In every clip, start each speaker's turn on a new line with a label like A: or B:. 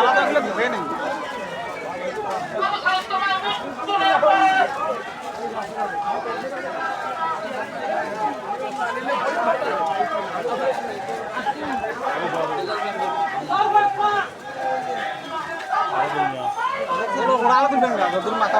A: আলাদা করে ধরে নেই। ওরা দেন না ওদের মাথা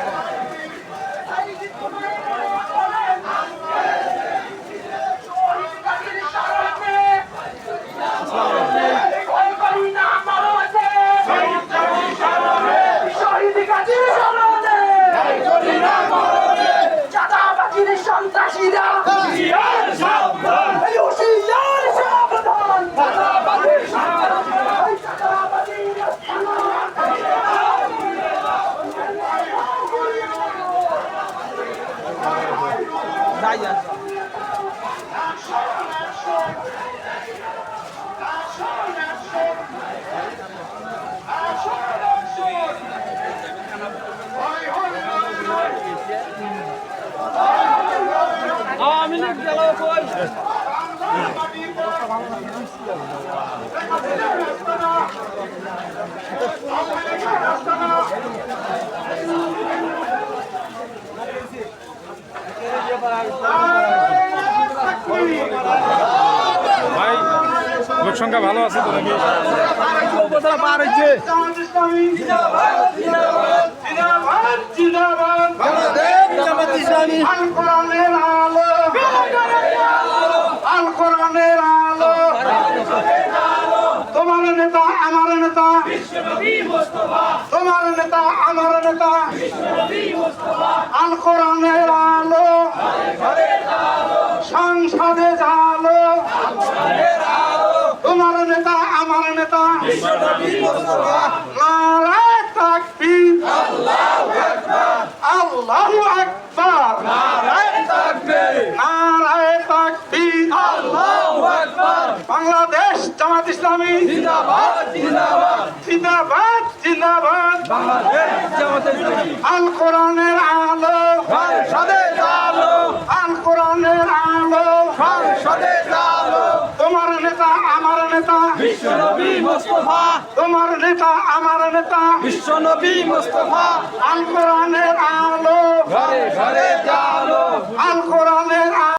A: পড়া
B: ভাই লোক সংখ্যা ভালো আছে তো নাকি?
A: পার হয়েছে।
C: জিন্দাবাদ জিন্দাবাদ জিন্দাবাদ
A: ইসলামী।
C: আল কোরআনের আল কোরআনের আলো তোমার নেতা আমার নেতা। তোমার নেতা আমার নেতা। আল কোরআনের আলো। সংসদে জালো। তোমার নেতা আমার নেতা। নারায় তাকবীর আল্লাহু আকবার। নারায় তাকবীর। বাংলাদেশ জামাত ইসলামী।
A: জিন্দাবাদ জিন্দাবাদ।
C: জিন্দাবাদ জিন্দাবাদ।
A: বাংলাদেশ জামাত ইসলামী।
C: আল কোরআনের আলো।
A: আলো।
C: আল কোরআনের আলো।
A: আলো।
C: তোমার নেতা আমার নেতা।
A: বিশ্বনবী মুস্তফা।
C: তোমার নেতা আমার নেতা।
A: বিশ্বনবী মুস্তফা।
C: আল কোরআনের আলো।
A: ঘরে ঘরে আলো
C: আল। কোরআন